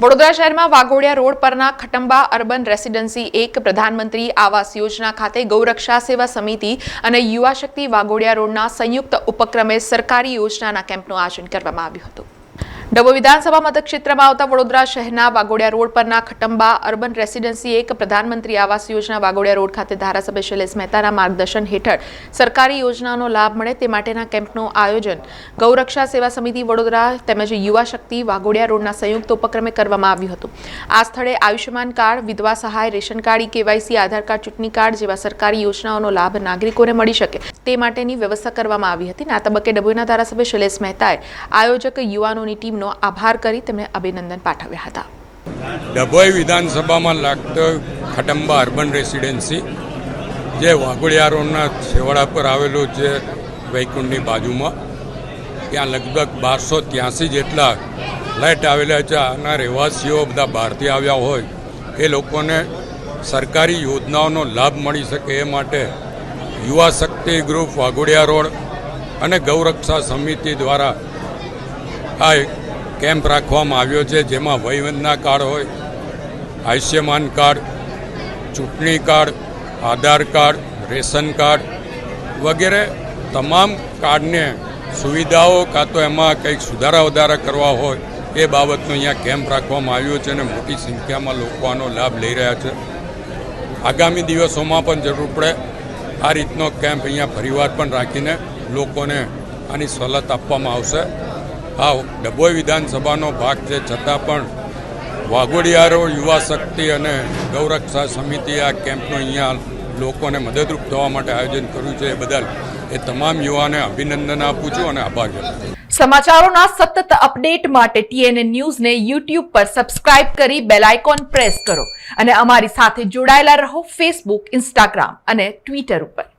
વડોદરા શહેરમાં વાઘોડિયા રોડ પરના ખટંબા urban residency એક પ્રધાનમંત્રી આવાસ યોજના ખાતે ગૌરક્ષા સેવા સમિતિ અને યુવા શક્તિ વાઘોડિયા રોડના સંયુક્ત ઉપક્રમે સરકારી યોજનાના કેમ્પનું આયોજન કરવામાં આવ્યું હતું. ડભો વિધાનસભા મતક્ષેત્રમાં આવતા વડોદરા શહેરના વાગોડિયા રોડ પરના ખટંબા અર્બન રેસિડેન્સી એક પ્રધાનમંત્રી આવાસ યોજના વાગોડિયા રોડ ખાતે ધારાસભ્ય શૈલેષ મહેતાના માર્ગદર્શન હેઠળ સરકારી યોજનાનો લાભ મળે તે માટેના કેમ્પનું આયોજન. ગૌરક્ષા સેવા સમિતિ વડોદરા તેમજ યુવા શક્તિ વાઘોડિયા રોડના સંયુક્ત ઉપક્રમે કરવામાં આવ્યું હતું. આ સ્થળે આયુષ્યમાન કાર્ડ, વિધવા સહાય, ration card, KYC, Aadhaar card, ચૂંટણી કાર્ડ જેવા સરકારી યોજનાઓનો લાભ નાગરિકોને મળી શકે. તે માટેની વ્યવસ્થા કરવામાં આવી હતી આ તબક્કે ડભોઈના ધારાસભ્ય શૈલેષ મહેતાએ આયોજક યુવાનોની ટીમનો આભાર કરી તેમણે અભિનંદન પાઠવ્યા હતા. ડભોઈ વિધાનસભામાં લાગતો ખટંબા અર્બન રેસિડેન્સી, જે વાઘોડિયા રોડના છેવાડા પર આવેલું છે વૈકુંઠની બાજુમાં, ત્યાં લગભગ બારસો ત્યાંસી જેટલા ફ્લેટ આવેલા છે. આના રહેવાસીઓ બધા બહારથી આવ્યા હોય, એ લોકોને સરકારી યોજનાઓનો લાભ મળી શકે એ માટે યુવા શક્તિ ગ્રુપ વાઘોડિયા રોડ અને ગૌરક્ષા સમિતિ દ્વારા આ કેમ્પ રાખવામાં આવ્યો છે, જેમાં વયવંદના કાર્ડ હોય, આયુષ્યમાન કાર્ડ, ચૂંટણી card, Aadhaar card, ration card વગેરે તમામ કાર્ડને સુવિધાઓ કાં તો એમાં કંઈક સુધારા વધારા કરવા હોય, એ બાબતનો અહીંયા કેમ્પ રાખવામાં આવ્યો છે અને મોટી સંખ્યામાં લોકો આનો લાભ લઈ રહ્યા છે. આગામી દિવસોમાં પણ જરૂર પડે આ રીતનો કેમ્પ અહીંયા ફરીવાર પણ રાખીને લોકોને આની સવલત આપવામાં આવશે. આ ડભોઈ વિધાનસભાનો ભાગ છે. છતાં પણ વાઘોડિયારો, યુવા શક્તિ અને ગૌરક્ષા સમિતિ આ કેમ્પનો અહીંયા લોકોને મદદરૂપ થવા માટે આયોજન કર્યું છે. એ બદલ એ તમામ યુવાને અભિનંદન આપું છું અને આભાર વ્યક્ત સમાચારોના સતત અપડેટ માટે ટીએનએ ન્યૂઝને યુટ્યુબ પર સબસ્ક્રાઇબ કરી બેલ આઇકોન પ્રેસ કરો અને અમારી સાથે જોડાયેલા રહો ફેસબુક, ઇન્સ્ટાગ્રામ અને ટ્વિટર ઉપર.